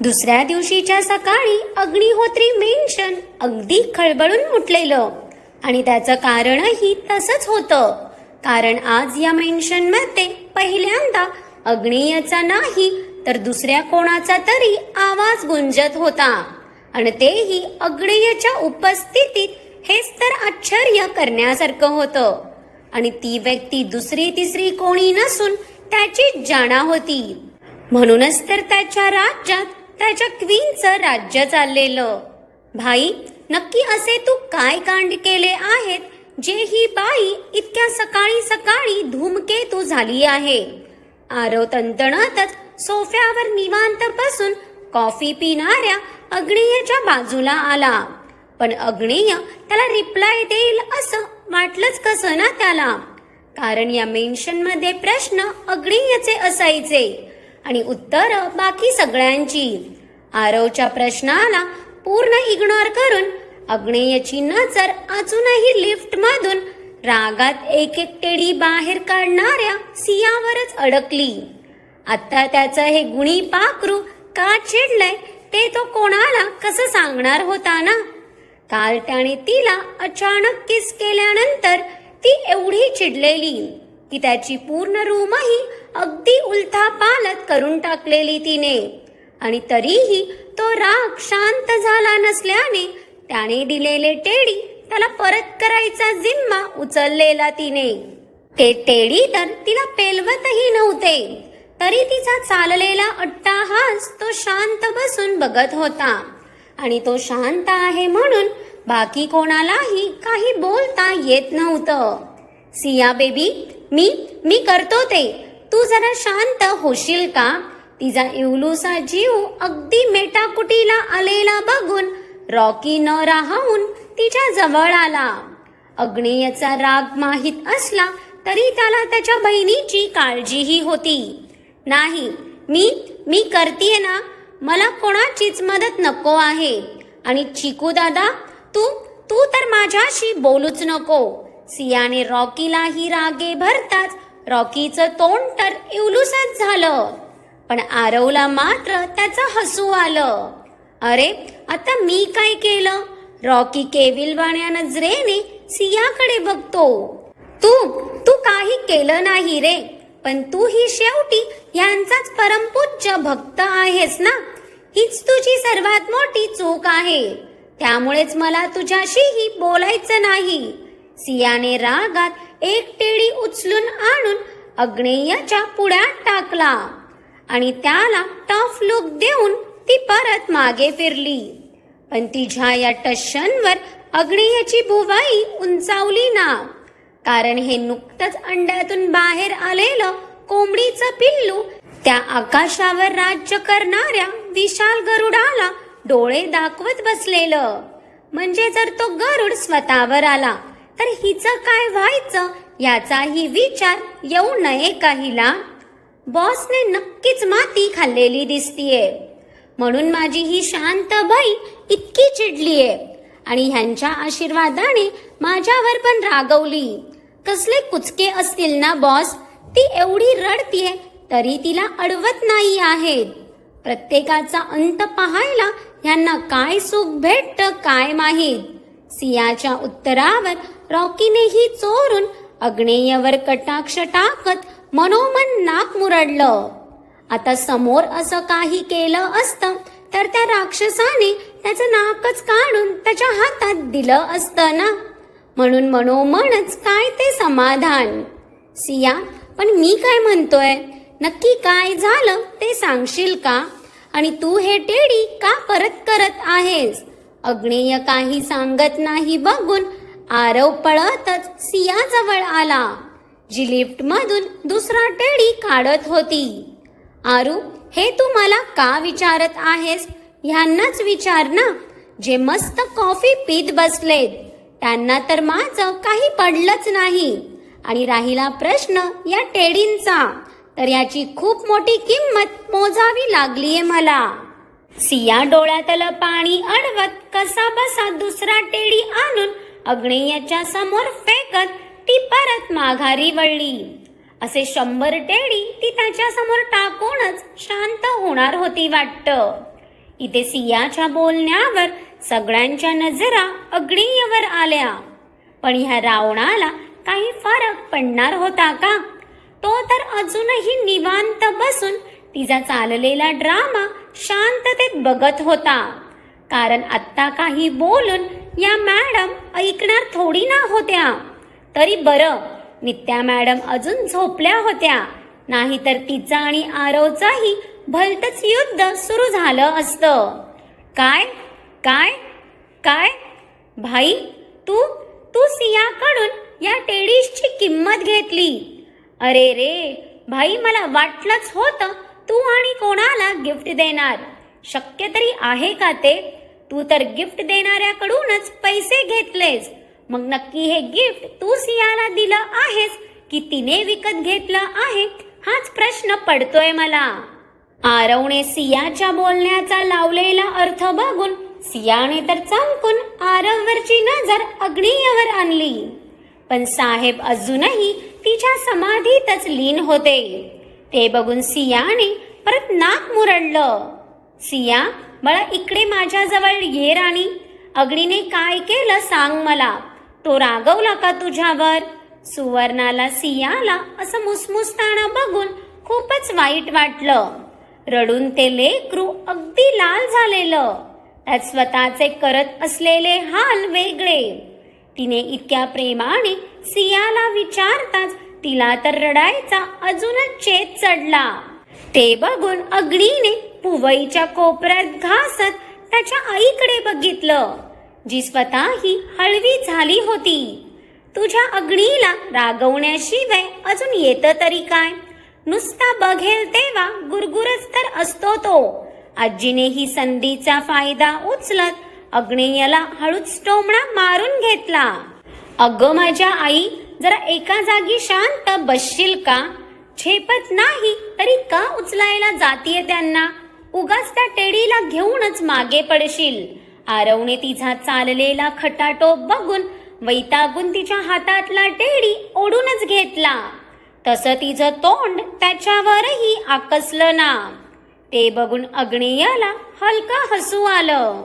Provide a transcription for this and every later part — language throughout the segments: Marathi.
दुसऱ्या दिवशीच्या सकाळी अग्निहोत्री मेन्शन अगदी खळबळून उठलेलं आणि त्याचं कारणही तसंच होतं. कारण आज या मेन्शनमध्ये पहिल्यांदा अग्नियचा नाही तर दुसऱ्या कोणाचा तरी आवाज गुंजत होता. आणि तेही अग्नेयच्या उपस्थितीत हेच तर आश्चर्य करण्यासारखं होतं. आणि ती व्यक्ती दुसरी तिसरी कोणी नसून त्याची जाणा होती. म्हणूनच तर त्याच्या राज्यात त्याच्या क्वीनचं राज्य चाललेलं. भाई नक्की असे तू काय कांड केले आहेत जे ही बाई इतक्या सकाळी सकाळी धूमकेतू झाली आहे? आरव तंतणातच सोफ्यावर निवांत बसून कॉफी पिणाऱ्या अग्नेयच्या बाजूला आला. पण अग्नेय त्याला रिप्लाय देईल असं वाटलंच कसं ना त्याला? कारण या मेन्शनमध्ये प्रश्न अग्नेयचे असायचे. आणि उत्तर बाकी सगळ्यांची. आरवच्या प्रश्नाला पूर्ण इग्नोर करून अग्नेयची नजर अजूनही लिफ्ट मधून रागात एक एक टेडी बाहेर काढणाऱ्या सियावरच अडकली. आता त्याचं हे गुणी पाखरू का चिडलंय ते तो कोणाला कसं सांगणार होता ना? काल त्याने तिला अचानक किस केल्यानंतर ती एवढी चिडलेली. की त्याची पूर्ण रूमही अगदी उलथा पालत करून टाकलेली तिने. आणि तरीही तो राग शांत झाला नसल्याने त्याने दिलेले टेडी त्याला परत करायचा जिम्मा उचललेला तिने. ते टेडी तर तिला पेलवतही नव्हते. तरी तिचा चाललेला अट्टाहास तो शांत बसून बघत होता. आणि तो शांत आहे म्हणून बाकी कोणालाही काही बोलता येत नव्हतं. सिया बेबी मी मी करतो ते. तू जरा शांत होशील का? तिचा इवलूसा जीव अगदी मेटाकुटीला आलेला बघून रॉकी न राहून तिच्या जवळ आला. अग्नेयचा राग माहीत असला तरी त्याला त्याच्या बहिणीची काळजीही होती. नाही मी मी करतीये ना. मला कोणाचीच मदत नको आहे. आणि चिकू दादा तू तू तर माझ्याशी बोलूच नको. सियाने रॉकीलाही रागे भरताच. रॉकीचं तोंड तर इवलूसच झालं. पण आरवला मात्र त्याचं हसू आलं. अरे आता मी काय केलं? रॉकी केविलवाण्या नजरेने सियाकडे बघतो. तू तू काही केलं नाही रे पण तू ही शेवटी यांचाच परमपूज्य भक्त आहेस ना? हीच तुझी सर्वात मोठी चूक आहे. त्यामुळेच मला तुझ्याशीही बोलायचं नाही. सियाने रागात एक टेडी उचलून आणून अग्नेयाच्या पुढ्यात टाकला. आणि त्याला टफ लुक देऊन ती परत मागे फिरली. पण तिच्या या टशनवर अग्नेयाची बुवाई उंचावली ना. कारण हे नुकतंच अंड्यातून बाहेर आलेलं कोंबडीचं पिल्लू त्या आकाशावर राज्य करणाऱ्या विशाल गरुडाला डोळे दाखवत बसलेलं. म्हणजे जर तो गरुड स्वतःवर आला तर हिचं काय व्हायचं याचाही विचार येऊ नये काहीला. बॉसने नक्कीच माती खाल्लेली दिसतीये. म्हणून माझी ही शांत बाई इतकी चिडलीये. आणि ह्यांच्या आशीर्वादाने माझ्यावर पण रागवली. कसले कुचके असतील ना बॉस? ती एवढी रडतीये तरी तिला अडवत नाही आहेत प्रत्येकाचा अंत पाहायला यांना काय सुख भेटत काय माहीत? सियाच्या उत्तरावर रॉकीनेही चोरून अग्नेयवर कटाक्ष टाकत मनोमन नाक मुरडलं. आता समोर असं काही केलं असतं तर त्या राक्षसाने त्याचं नाकच काढून त्याच्या हातात दिलं असतं ना? म्हणून मनोमनच काय ते समाधान? सिया पण मी काय म्हणतोय? नक्की काय झालं ते सांगशील का? आणि तू हे टेडी का परत करत आहेस? अग्नेय काही सांगत नाही बघून आरव पळतच सियाजवळ आला. जी लिफ्ट मधून दुसरा टेडी काढत होती. आरू हे तू मला का विचारत आहेस? ह्यांनाच विचार ना. जे मस्त कॉफी पीत बसलेत. त्यांना तर माझं काही पडलंच नाही. आणि राहिला प्रश्न या टेडींचा. तर याची खूप मोठी किंमत मोजावी लागलीये मला. सिया डोळ्यातलं पाणी अडवत कसा बसा दुसरा टेडी आणून अग्नेयाच्या समोर फेकत ती परत माघारी वळली. असे शंभर टेडी ती त्याच्यासमोर टाकूनच शांत होणार होती वाटतं. इथे सियाच्या बोलण्यावर सगळ्यांच्या नजरा अग्नेयवर आल्या. पण ह्या रावणाला काही फरक पडणार होता का? तो तर अजूनही निवांत बसून तिचा चाललेला ड्रामा शांततेत बघत होता. कारण आत्ता काही बोलून या मॅडम ऐकणार थोडी ना होत्या. तरी बरं नित्या मॅडम अजून झोपल्या होत्या. नाहीतर तिचा आणि आरवचाही भलतच युद्ध सुरू झालं असतं. काय काय काय? भाई तू तू सियाकडून या टेडिसची किंमत घेतली. अरे रे भाई मला वाटलंच होतं तू आणि कोणाला गिफ्ट देणार. शक्य तरी आहे का ते? तू तर गिफ्ट देणाऱ्याकडूनच पैसे घेतलेस. मग नक्की हे गिफ्ट तू सियाला दिलं आहेस की तिने विकत घेतलं आहे? हाच प्रश्न पडतोय मला. आरवने सियाच्या बोलण्याचा लावलेला अर्थ बघून सियाने तर चमकून आरववरची नजर अग्नियवर आणली. पण साहेब अजूनही तिच्या समाधीतच लीन होते. ते बघून सियाने परत नाक मुरडलं. सिया मला इकडे माझ्याजवळ ये राणी. अग्नीने काय केलं सांग मला? तो रागवला का तुझ्यावर. सुवर्णाला सियाला असं मुसमुसताना बघून खूपच वाईट वाटलं. रडून ते लेकरू अगदी लाल झालेलं. त्यात स्वतःचे करत असलेले हाल वेगळे. तिने इतक्या प्रेमाने सियाला विचारताच तिला तर रडायचा अजूनच चेत चढला. ते बघून अग्नीने पुवईच्या कोपऱ्यात घासत त्याच्या आईकडे बघितलं जी स्वतःही हळवी झाली होती. तुझ्या अग्नीला रागवण्याशिवाय अजून येतं तरी काय? नुसता बघेल तेव्हा गुरगुरच तर असतो तो. आजीने ही संधीचा फायदा उचलत अग्नेयला हळूच टोमणा मारून घेतला. अगं माझ्या आई जरा एका जागी शांत बसशील का? झेपत नाही तरी का उचलायला जातीये त्यांना? उगाच त्या टेडीला घेऊनच मागे पडशील. आरवने तिचा चाललेला खटाटोप बघून वैतागून तिच्या हातातला टेडी ओढूनच घेतला. तसं तिचं तोंड त्याच्यावरही आकसलं ना. ते बघून अग्नेयाला हलका हसू आलं.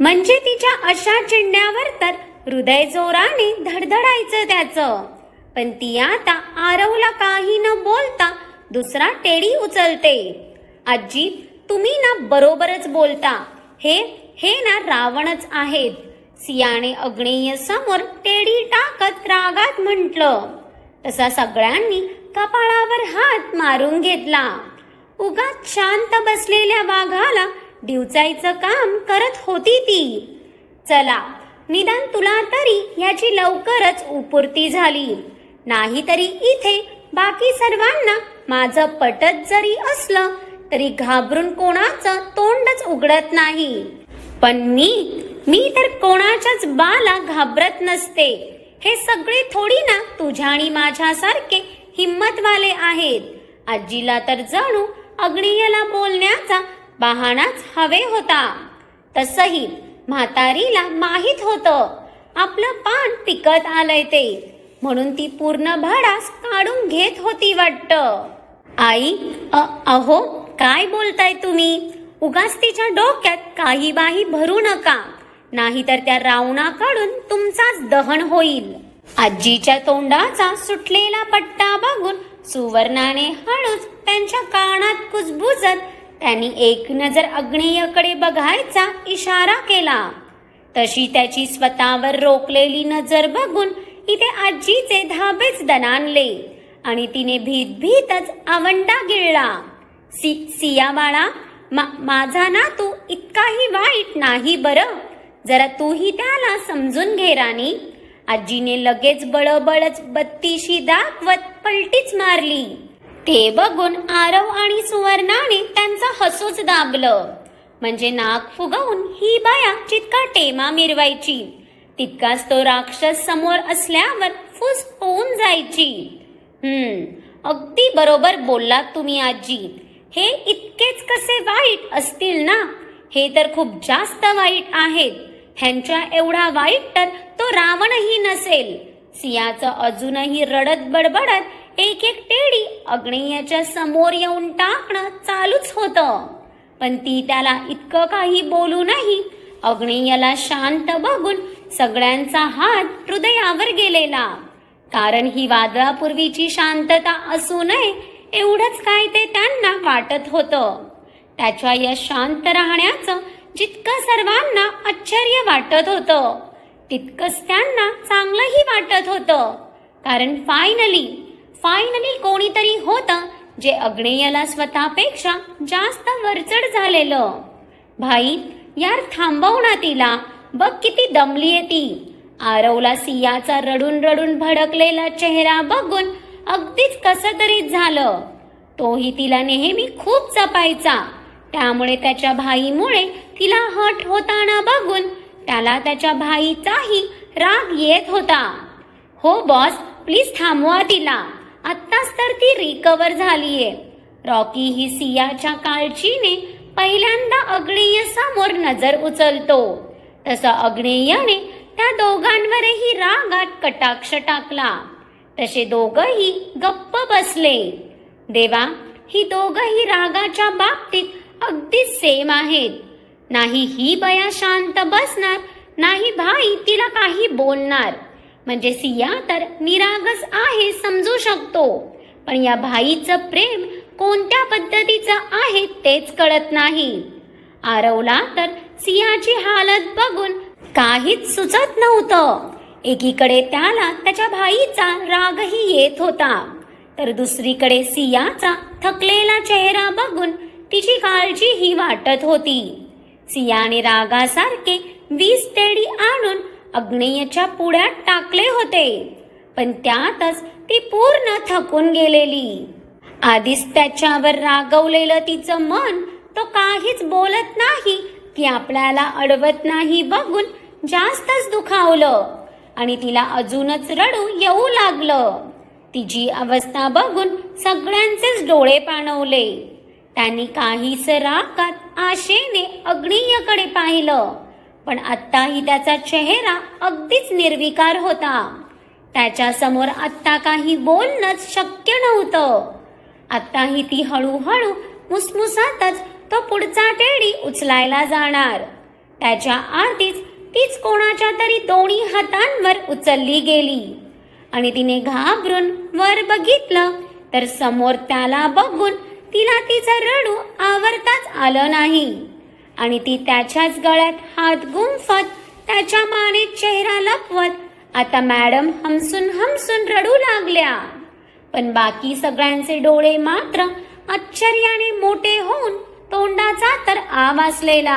म्हणजे तिच्या अशा चिंड्यावर तर हृदय जोराने धडधडायचं त्याचं. पण ती आता आरवला काही न बोलता दुसरा टेडी उचलते. आजी तुम्ही ना बरोबरच बोलता. हे हे ना रावणच आहेत. सियाने अग्नेय समोर टेडी टाकत रागात म्हंटल. तसा सगळ्यांनी कपाळावर हात मारून घेतला. उगाच शांत बसलेल्या वाघाला दिवचायचं काम करत होती ती. चला निदान तुला तरी याची लवकरच उपूर्ती झाली. नाहीतरी इथे बाकी सर्वांना माझं पटत जरी असलं तरी घाबरून कोणाचं तोंडच उघडत नाही. पण मी मी तर कोणाच्याच बाला घाबरत नसते. हे सगळे थोडी ना तुझ्या आणि माझ्यासारखे हिम्मतवाले आहेत. आजीला तर जणू अग्नियला बोलण्याचा बहाणाच हवे होता. तसही म्हातारीला माहीत होतं. आपलं पान पिकत आलंय ते. म्हणून ती पूर्ण भाडास काढून घेत होती वाटतं. आई अ अहो काय बोलताय तुम्ही? उगाच तिच्या डोक्यात काही बाही भरू नका. नाहीतर त्या रावणाकडून तुमचाच दहन होईल. आजीच्या तोंडाचा सुटलेला पट्टा बघून सुवर्णाने हळूच त्यांच्या कानात कुजबुजत त्यांनी एक नजर अग्नेयकडे बघायचा इशारा केला. तशी त्याची स्वतःवर रोखलेली नजर बघून इथे आजीचे धाबेच दणानले आणि तिने भीत भीतच आवंडा गिळला. सी सिया बाळा मा माझा ना तू इतकाही वाईट नाही बरं. जरा तूही त्याला समजून घे राणी. आजीने लगेच बळबळच बत्तीशी दाखवत पलटीच मारली. ते बघून आरव आणि सुवर्णाने त्यांचा हसूच दाबलं. म्हणजे नाक फुगवून ही बाया जितका टेमा मिरवायची तितकाच तो राक्षस समोर असल्यावर फुस होऊन जायची. हम्म अगदी बरोबर बोललात तुम्ही आजी. हे इतकेच कसे वाईट असतील ना? हे तर खूप जास्त वाईट आहेत. ह्यांच्या एवढा वाईट तर तो रावणही नसेल. सियाचं अजूनही रडत बडबडत एक एक टेडी अग्नेयाच्या समोर येऊन टाकणं चालूच होतं. पण ती त्याला इतकं काही बोलू नाही. अग्नेयाला शांत बघून सगळ्यांचा हात हृदयावर गेलेला. कारण ही वादळापूर्वीची शांतता असू नये एवढंच काय ते त्यांना वाटत होतं. त्याच्या या शांत राहण्याचं जितकं सर्वांना आश्चर्य वाटत होतं तितकंच त्यांना चांगलंही वाटत होतं. कारण फायनली फायनली कोणीतरी होतं जे अग्नेयाला स्वतःपेक्षा जास्त वरचढ झालेलं. भाई यार थांबव ना तिला. बघ किती दमलीये ती. आरवला सियाचा रडून रडून भडकलेला चेहरा बघून अगदीच कसं तरी झालं. तोही तिला नेहमी खूप जपायचा. त्यामुळे त्याच्या भाईमुळे तिला हट होताना बघून त्याला त्याच्या भाईचाही राग येत होता. हो बॉस प्लीज थांबवा तिला. आत्ताच तर ती रिकवर झालीये. रॉकी ही सियाच्या काळजीने पहिल्यांदा अग्नेय समोर नजर उचलतो. तसं अग्नेयाने त्या दोघांवरही रागात कटाक्ष टाकला. तसे दोघही गप्प बसले. देवा ही दोघही रागाच्या बाबतीत अगदी सेम आहेत. नाही ही बया शांत बसणार नाही भाई तिला काही बोलणार. म्हणजे सिया तर निरागस आहे समजू शकतो. पण या भाईचं प्रेम कोणत्या पद्धतीचं आहे तेच कळत नाही. आरवला तर सियाची हालत बघून काहीच सुचत नव्हतं. एकीकडे त्याला त्याच्या भाईचा रागही येत होता. तर दुसरीकडे सियाचा थकलेला चेहरा बघून तिची काळजीही वाटत होती. सियाने रागासारखे वीस टेडी आणून अग्नेयच्या पुढ्यात टाकले होते. पण त्यातच ती पूर्ण थकून गेलेली. आधीच त्याच्यावर रागवलेलं तिचं मन तो काहीच बोलत नाही की आपल्याला अडवत नाही बघून जास्तच दुखावलं. आणि तिला अजूनच रडू येऊ लागलं. तिची अवस्था बघून सगळ्यांचेच डोळे पाणवले. त्यांनी काहीस रागात आशेने अग्नियकडे पाहिलं पण आत्ताही त्याचा चेहरा अगदीच निर्विकार होता. त्याच्यासमोर आत्ता काही बोलणंच शक्य नव्हतं. आत्ताही ती हळूहळू मुसमुसातच तो पुढचा टेडी उचलायला जाणार. त्याच्या आधीच तीच कोणाच्या तरी दोन्ही हातांवर उचलली गेली. आणि तिने घाबरून वर बघितलं तर समोर त्याला बघून तिला तिचं रडू आवरताच आलं नाही. आणि ती त्याच्याच गळ्यात हात गुंफत त्याच्या मानेत चेहरा लपवत आता मॅडम हमसून हमसून रडू लागल्या. पण बाकी सगळ्यांचे डोळे मात्र आश्चर्याने मोठे होऊन तोंडाचा तर आवासलेला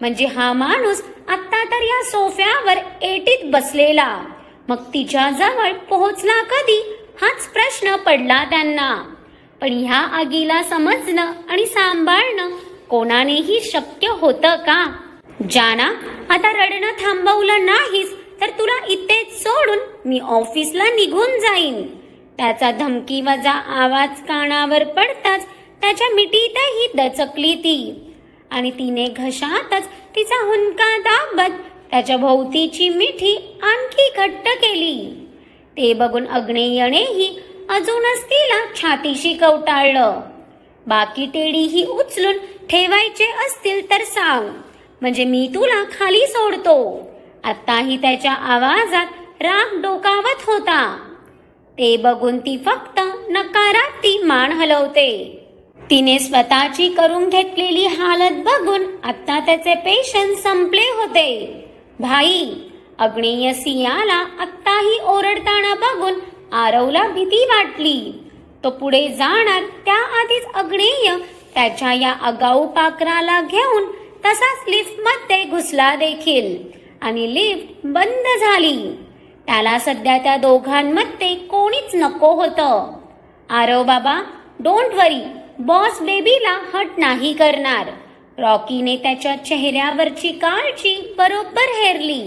म्हणजे हा माणूस आत्ता तर या सोफ्यावर एटीत बसलेला. मग तिच्या जवळ पोहोचला कधी? हाच प्रश्न पडला त्यांना. पण ह्या आगीला समजणं आणि सांभाळणं कोणानेही शक्य होतं का? जाना आता रडणं थांबवलं नाहीस तर तुला इथेच सोडून मी ऑफिसला निघून जाईन. त्याचा धमकी वजा आवाज कानावर पडताच त्याच्या मिठीतही दचकली ती. आणि तिने घशातच तिचा हुंका दाबत त्याच्या भोवतीची मिठी आणखी घट्ट केली. ते बघून अग्नेयनेही अजूनच तिला छातीशी कवटाळलं. बाकी टेडीही उचलून ठेवायचे असतील तर सांग म्हणजे मी तुला खाली सोडतो. आत्ताही त्याच्या आवाजात राग डोकावत होता. ते बघून ती फक्त नकारात ती मान हलवते. तिने स्वतःची करून घेतलेली हालत बघून आता त्याचे पेशन्स संपले होते. भाई अग्नेय सिंहाला आत्ताही ओरडताना बघून आरवला भीती वाटली. तो पुढे जाणार त्याआधीच अग्नेय त्याच्या या अगाऊ पाकराला घेऊन तसाच लिफ्टमध्ये घुसला देखील आणि लिफ्ट बंद झाली. त्याला सध्या त्या दोघांमध्ये कोणीच नको होतं. आरव बाबा डोंट वरी बॉस बेबीला हट नाही करणार. रॉकीने त्याच्या चेहऱ्यावरची काळजी बरोबर हेरली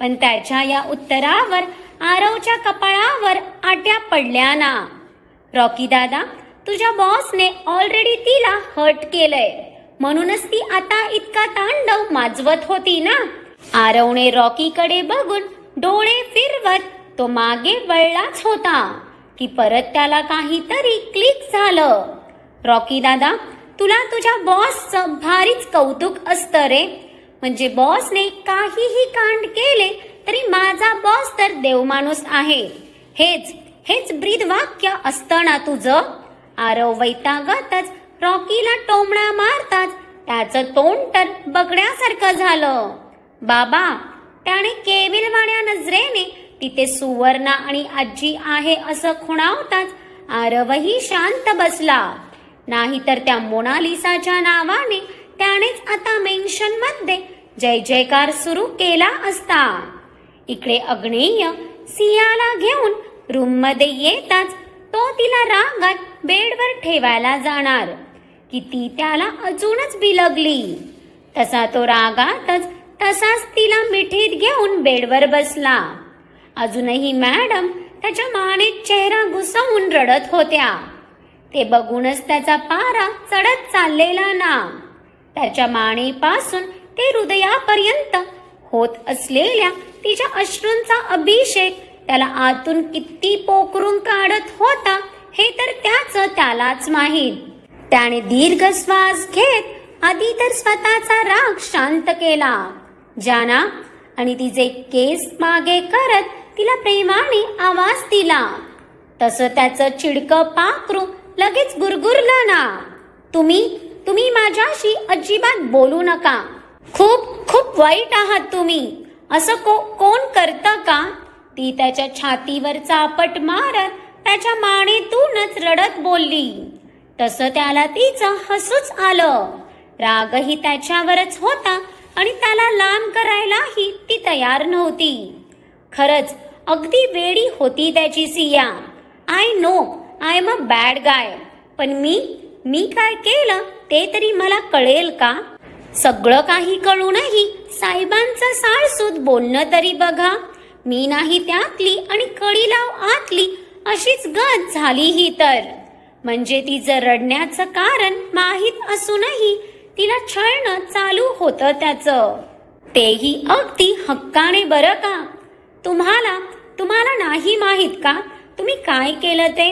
पण त्याच्या या उत्तरावर आरवच्या कपाळावर आट्या पडल्या ना रॉकी दादा तुझ्या बॉसने ऑलरेडी तिला हट केलंय. म्हणूनच ती आता इतका तांडव माजवत होती ना आरवने रॉकीकडे बघून डोळे फिरवत तो मागे वळलाच होता की परत त्याला काहीतरी क्लिक झालं. रॉकी दादा तुला तुझ्या बॉसचं भारीच कौतुक असतं रे. म्हणजे बॉसने काहीही कांड केले तरी माझा बॉस तर देवमाणूस आहे. हेच हेच ब्रीद वाक्य असतं ना तुझं. आरव वैतागतच रॉकीला टोमणा मारताच त्याचं तोंड तर बघण्यासारखं झालं. बाबा त्याने केविलवाण्या नजरेने तिथे सुवर्णा आणि आजी आहे असं खुणावताच आरवही शांत बसला. नाहीतर त्या मोनालिसाच्या नावाने त्यानेच आता मेन्शनमध्ये जय जयकार सुरू केला असता. इकडे अग्नेय सियाला घेऊन रूममध्ये येताच तो तिला रागात बेडवर ठेवायला जाणार. की ती त्याला अजूनच बिलगली. तसा तो रागातच तसाच तिला मिठीत घेऊन बेडवर बसला. अजूनही मॅडम त्याच्या मानेत चेहरा घुसवून रडत होत्या. ते बघूनच त्याचा पारा चढत चाललेला ना. त्याच्या मानेपासून ते हृदयापर्यंत होत असलेल्या तिच्या अश्रूंचा अभिषेक त्याला आतून किती पोकरून काढत होता हे तर त्याच त्यालाच माहीत. त्याने दीर्घ श्वास घेत आधी तर स्वतःचा राग शांत केला. जाना आणि तिचे केस मागे करत तिला प्रेमाने आवाज दिला. तसं त्याचं चिडकं पाखरू लगेच गुरगुरलं ना. तुम्ही तुम्ही माझ्याशी अजिबात बोलू नका. खूप खूप वाईट आहात तुम्ही. असं को कोण करतं का? ती त्याच्या छातीवर चापट मारत त्याच्या मानेतूनच रडत बोलली. तसं त्याला तिचं हसूच आलं. रागही त्याच्यावरच होता आणि त्याला लांब करायलाही ती तयार नव्हती. खरंच अगदी वेडी होती त्याची Siya. I know I am a bad guy पण मी मी काय केलं ते तरी मला कळेल का? सगळं काही कळूनही साहेबांचं साळसूद बोलणं तरी बघा. मी नाही त्यातली आणि कळी लाव आतली. अशीच गत झाली ही तर. म्हणजे तिचं रडण्याचं कारण माहीत असूनही तिला छळणं चालू होतं त्याचं. तेही अगदी हक्काने बरं का? तुम्हाला तुम्हाला नाही माहीत का? तुम्ही काय केलं ते?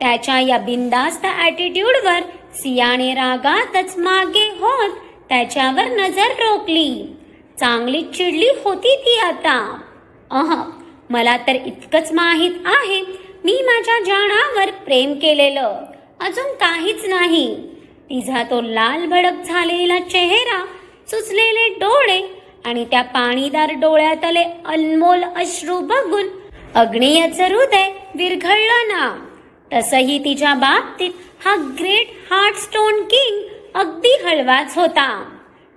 त्याच्या या बिंदास्त ॲटिट्यूडवर सियाने रागातच मागे होत त्याच्यावर नजर रोखली. चांगली चिडली होती ती आता. अह मला तर इतकंच माहीत आहे मी माझ्या जाणावर प्रेम केलेलं. अजून काहीच नाही. तिचा तो लाल भडक झालेला चेहरा सुचलेले डोळे आणि त्या पाणीदार डोळ्यातले अनमोल अश्रू बघून अग्नेयचं हृदय विरघळलं ना. तसही तिच्या बाबतीत हा ग्रेट हार्ट स्टोन किंग अगदी हळवाच होता.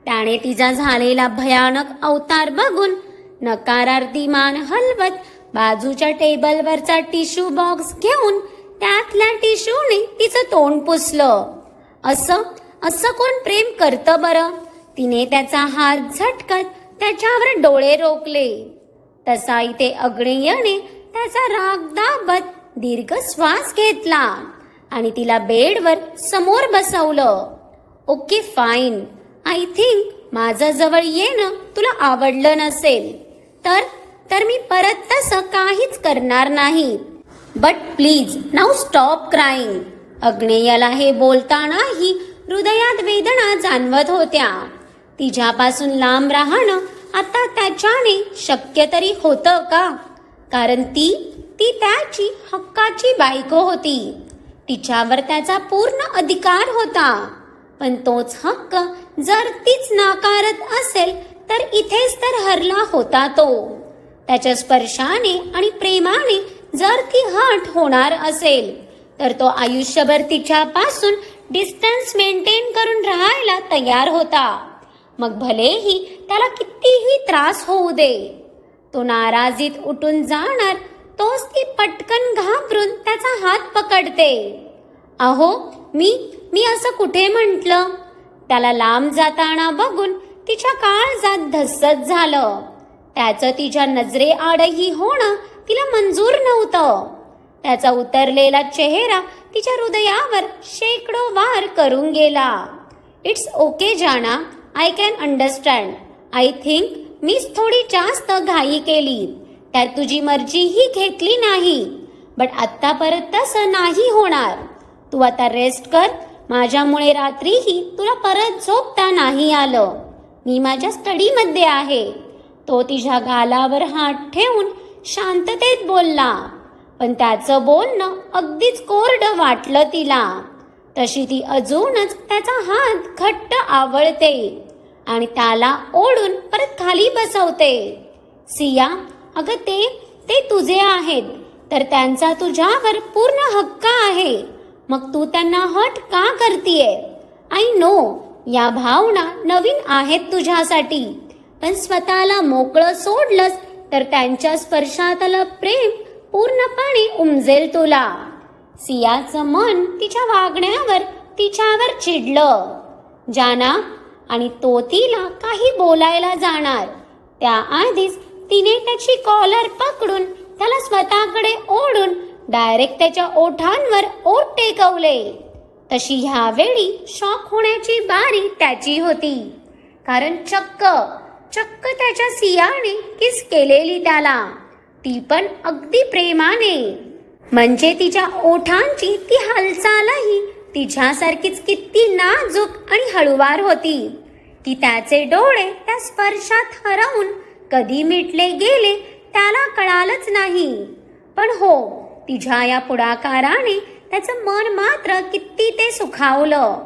त्याने तिचा झालेला भयानक अवतार बघून नकारार्थी मान हलवत बाजूच्या टेबलवरचा टिश्यू बॉक्स घेऊन त्यातल्या टिश्यूने तिचं तोंड पुसलं. असं असं कोण प्रेम करतं बरं? तिने त्याचा हात झटकत त्याच्यावर डोळे रोखले. तसा इथे अग्नेयने त्याचा राग दाबत दीर्घ श्वास घेतला आणि तिला बेडवर समोर बसवलं. Okay fine. आय थिंक माझं जवळ येणं तुला आवडलं नसेल. तर तर मी परत तसं काहीच करणार नाही. But please now stop crying अग्नेयाला हे बोलतानाही हृदयात वेदना जाणवत होत्या. तिच्यापासून लांब राहणं आता त्याच्याने शक्य तरी होतं का? कारण ती ती त्याची हक्काची बायको होती. तिच्यावर त्याचा पूर्ण अधिकार होता. पण तोच हक्क जर तीच नाकारत असेल तर इथेच तर हरला होता तो. त्याच्या स्पर्शाने आणि प्रेमाने जर ती हट होणार असेल तर तो आयुष्यभर तिच्यापासून डिस्टन्स मेंटेन करून राहायला तयार होता. मग भलेही त्याला कितीही त्रास होऊ दे तो नाराजीत उठून जाणार तोच ती पटकन घाबरून त्याचा हात पकडते. अहो मी मी असं कुठे म्हटलं? त्याला लांब जाताना बघून तिच्या काळजात धस्सत झालं. त्याचं तिच्या नजरेआडही होणं तिला मंजूर नव्हतं. त्याचा उतरलेला चेहरा तिच्या हृदयावर शेकडो वार करून गेला. इट्स ओके जाना. I can understand. I think मीच थोडी जास्त घाई केली. त्यात तुझी मर्जीही घेतली नाही. बट आत्ता परत तसं नाही होणार. तू आता रेस्ट कर. माझ्यामुळे रात्रीही तुला परत झोपता नाही आलं. मी माझ्या स्टडीमध्ये आहे. तो तिच्या गालावर हात ठेवून शांततेत बोलला. पण त्याचं बोलणं अगदीच कोरडं वाटलं तिला. तशी ती अजूनच त्याचा हात घट्ट आवळते आणि त्याला ओढून परत खाली बसवते. सिया अगं ते ते तुझे आहेत. तर त्यांचा तुझ्यावर पूर्ण हक्क आहे. मग तू त्यांना हट का करतीये? आय नो या भावना नवीन आहेत तुझ्यासाठी. पण स्वतःला मोकळं सोडलंस तर त्यांच्या स्पर्शातलं प्रेम पूर्णपणे उमजेल तुला. सियाचं मन तिच्या वागण्यावर तिच्यावर चिडलं. जाना आणि तो तिला काही बोलायला जाणार. त्याआधीच तिने त्याची कॉलर पकडून त्याला स्वतःकडे ओढून डायरेक्ट त्याच्या ओठांवर ओठ टेकवले. तशी ह्यावेळी शॉक होण्याची बारी त्याची होती. कारण चक्क चक्क त्याच्या सियाने किस केलेली त्याला. ती पण अगदी प्रेमाने. म्हणजे तिच्या ओठांची ती हालचालही तिच्यासारखीच किती नाजूक आणि हळुवार होती. की त्याचे डोळे त्या स्पर्शात हरवून कधी मिटले गेले त्याला कळालंच नाही. पण हो तिच्या या पुढाकाराने त्याचं मन मात्र किती ते सुखावलं.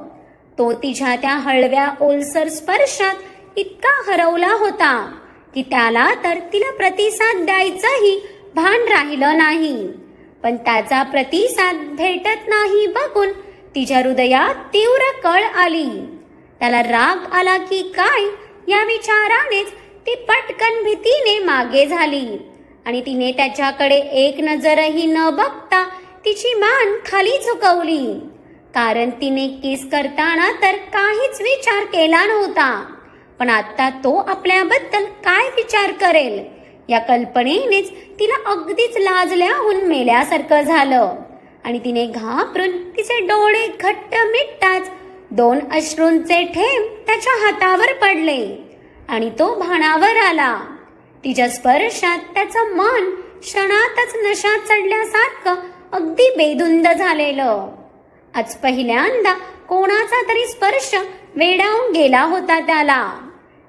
तो तिच्या त्या हळव्या ओलसर स्पर्शात इतका हरवला होता की त्याला तर तिला प्रतिसाद द्यायचंही भान राहिलं नाही. पण त्याचा प्रतिसाद भेटत नाही बघून तिच्या हृदयात तीव्र कळ आली. त्याला राग आला की काय या विचारानेच ती पटकन भीतीने मागे झाली. आणि तिने त्याच्याकडे एक नजरही न बघता तिची मान खाली झुकवली. कारण तिने किस करताना तर काहीच विचार केला नव्हता. पण आता तो आपल्याबद्दल काय विचार करेल? या कल्पनेनेच तिला अगदीच लाजल्याहून मेल्यासारखं झालं. आणि तिने घाबरून तिचे डोळे घट्ट मिटताच दोन अश्रूंचे ठेंब त्याच्या हातावर पडले. आणि तो भाणावर आला. तिच्या स्पर्शात त्याचं मन क्षणातच नशात चढल्यासारखं अगदी बेधुंद झालेलं. आज पहिल्यांदा कोणाचा तरी स्पर्श वेडावून गेला होता त्याला.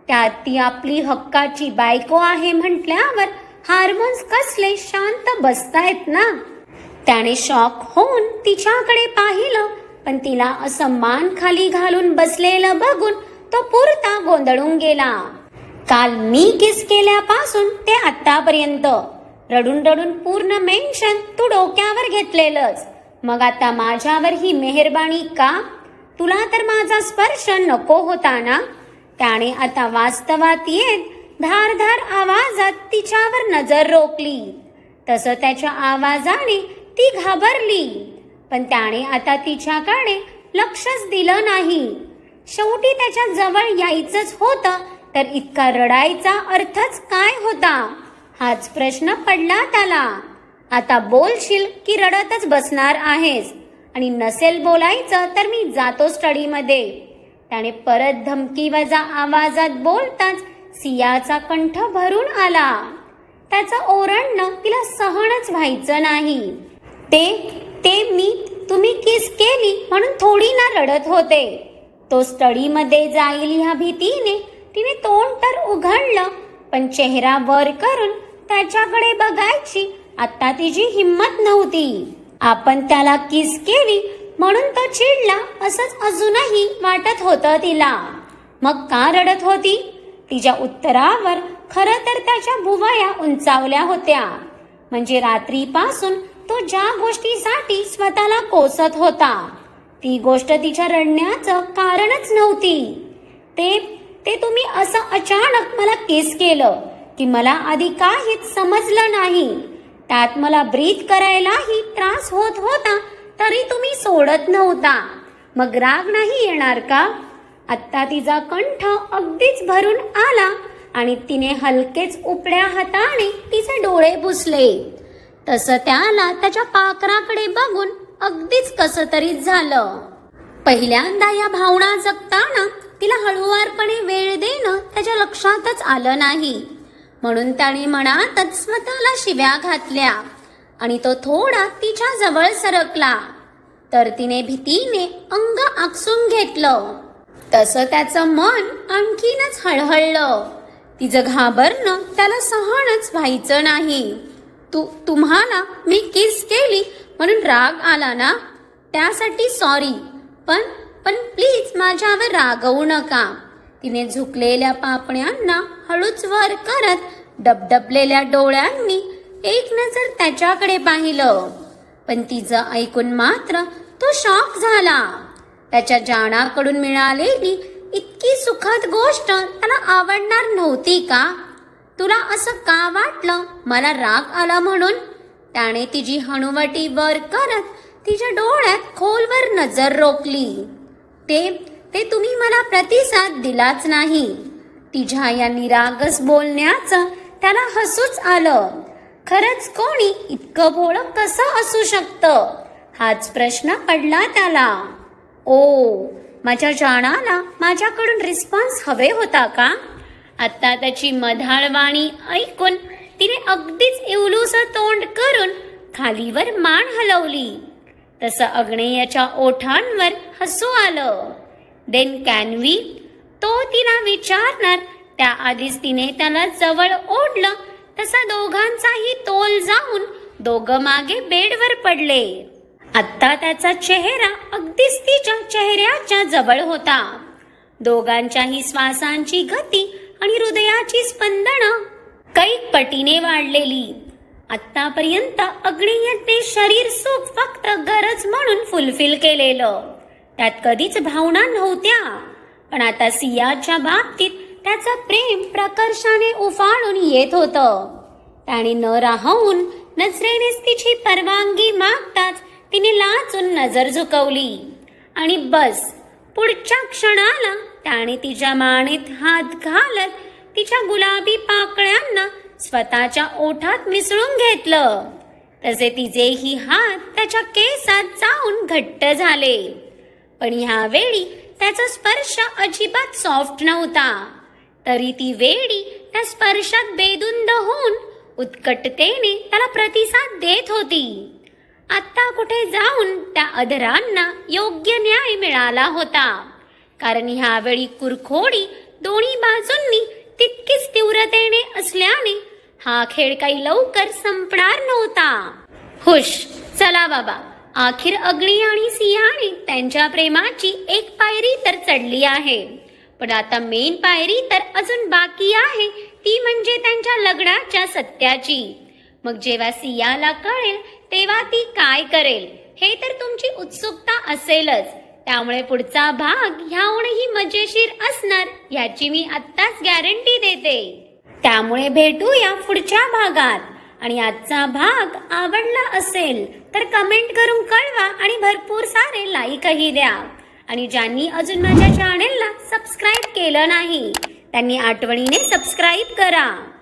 त्यात ती आपली हक्काची बायको आहे म्हटल्यावर हार्मोन्स कसले शांत बसतायत ना. त्याने शॉक होऊन तिच्याकडे पाहिलं पण तिला असं मान खाली घालून बसलेलं बघून तो पुरता गोंधळून गेला. काल मी किस केल्यापासून ते आतापर्यंत रडून रडून पूर्ण मेन्शन तू डोक्यावर घेतलेलंच. मग आता माझ्यावर ही मेहरबानी का? तुला तर माझा स्पर्श नको होता ना? त्याने आता वास्तवात येत धारधार आवाजात तिच्यावर नजर रोखली. तसं त्याच्या आवाजाने ती घाबरली. पण त्याने आता तिच्याकडे लक्षच दिलं नाही. शेवटी त्याच्याजवळ यायचंच होतं तर इतका रडायचा अर्थच काय होता? हाच प्रश्न पडला त्याला. आता बोलशील की रडतच बसणार आहेस. आणि नसेल बोलायचं तर मी जातो स्टडीमध्ये. त्याने परत धमकी वजा आवाजात बोलताच सियाचा कंठ भरून आला. त्याचं ओरडणं तिला सहनच व्हायचं नाही. ते ते मी तुम्ही किस केली? म्हणून थोडी ना रडत होते. तो स्टडीमध्ये जाईल ह्या भीतीने. तिने तोंड तर उघडलं पण चेहरा वर करून त्याच्याकडे बघायची आता तिची हिंमत नव्हती. आपण त्याला किस केली म्हणून तो चिडला असंच अजूनही वाटत होतं तिला. मग का रडत होती? तिच्या उत्तरावर खरं तर त्याच्या भुवया उंचावल्या होत्या. म्हणजे रात्रीपासून तो ज्या गोष्टीसाठी स्वतःला कोसत होता ती गोष्ट तिच्या रडण्याचं कारणच नव्हती. ते ते तुम्ही असं अचानक मला केस केलं की मला आधी काहीच समजलं नाही. त्यात मला ब्रीथ करायलाही त्रास होत होता तरी तुम्ही सोडत नव्हता. मग राग नाही येणार का? आत्ता तिचा कंठ अगदीच भरून आला आणि तिने हलकेच उपड्या हाताने तिचे डोळे पुसले. तसं त्याला त्याच्या पाकराकडे बघून अगदीच कसं तरी झालं. पहिल्यांदा या भावना जगताना तिला हळुवारपणे वेळ देणं त्याच्या लक्षातच आलं नाही. म्हणून त्याने मनातच स्वतःला शिव्या घातल्या आणि तो थोडा तिच्या जवळ सरकला. तर तिने भीतीने अंग आकसून घेतलं. तसं त्याचं मन आणखीनच हळहळलं. तिचं घाबरणं त्याला सहनच व्हायचं नाही. तू तुम्हाला मी किस केली म्हणून राग आला ना? त्यासाठी सॉरी पण पण प्लीज माझ्यावर रागवू नका. तिने झुकलेल्या पापण्यांना हळूच वर करत डबडबलेल्या डोळ्यांनी एक नजर त्याच्याकडे पाहिलं. पण तिचं ऐकून मात्र तो शॉक झाला. त्याच्या जाणाकडून मिळालेली इतकी सुखद गोष्ट त्याला आवडणार नव्हती का? तुला असं का वाटलं? मला राग आला म्हणून? त्याने तिची हनुवटी वर करत तिच्या डोळ्यात खोलवर नजर रोखली. ते ते तुम्ही मला प्रतिसाद दिलाच नाही. तिच्या या निरागस बोलण्याचं त्याला हसूच आलं. खरंच कोणी इतकं भोळं कसं असू शकतं? हाच प्रश्न पडला त्याला. ओ माझ्या जाणाला माझ्याकडून रिस्पॉन्स हवे होता का? आता त्याची मधाळवाणी ऐकून तिने अगदीच इवलूस तोंड करून खालीवर मान हलवली. तसं अग्नेयाच्या ओठांवर हसू आलं. देन कॅन वी तो तिला विचारणार त्याआधीच तिने त्याला जवळ ओढलं. तसा दोघांचाही तोल जाऊन दोघं मागे बेडवर पडले. आत्ता त्याचा चेहरा अगदीच तिच्या चेहऱ्याच्या जवळ होता. दोघांच्याही श्वासांची गती आणि हृदयाची स्पंदनं कैक पटीने वाढलेली आतापर्यंत अग्नियज्ञे शरीर सुख फक्त गरज म्हणून फुलफिल केलेलं. त्यात कधीच भावना नव्हत्या. पण आता सियाच्या बाबतीत त्याचं प्रेम प्रकर्षाने उफाळून येत होतं. त्याने न राहून नजरेनेच तिची परवानगी मागताच तिने लाचून नजर झुकवली. आणि बस पुढच्या क्षणाला त्याने तिच्या मानेत हात घालत तिच्या गुलाबी पाकळ्यांना स्वतःच्या ओठात मिसळून घेतलं. तसे तिचेही हात त्याच्या केसात जाऊन घट्ट झाले. पण ह्यावेळी त्याचा स्पर्श अजिबात सॉफ्ट नव्हता. तरी ती वेळी त्या स्पर्शात बेदुंद होऊन उत्कटतेने त्याला प्रतिसाद देत होती. आत्ता कुठे जाऊन त्या अधरांना योग्य न्याय मिळाला होता. कारण ह्यावेळी कुरखोडी दोन्ही बाजूंनी तितकीच तीव्रतेने असल्याने हा खेळ काही लवकर संपणार नव्हता. हुश चला बाबा. अखेर अग्नी आणि सिंहाने त्यांच्या प्रेमाची एक पायरी तर चढली आहे. पण आता मेन पायरी तर अजून बाकी आहे ती म्हणजे त्यांच्या लग्नाच्या सत्याची. मग जेव्हा सियाला कळेल तेव्हा ती काय करेल हे तर तुमची उत्सुकता असेलच. त्यामुळे पुढचा भाग ह्याहूनही मजेशीर असणार याची मी आत्ताच गॅरंटी देते. त्यामुळे भेटूया पुढच्या भागात. आणि आजचा भाग आवडला असेल तर कमेंट करून कळवा आणि भरपूर सारे लाईकही द्या. आणि ज्यांनी अजून माझ्या चॅनेलला सबस्क्राईब केलं नाही त्यांनी आठवणीने सबस्क्राईब करा.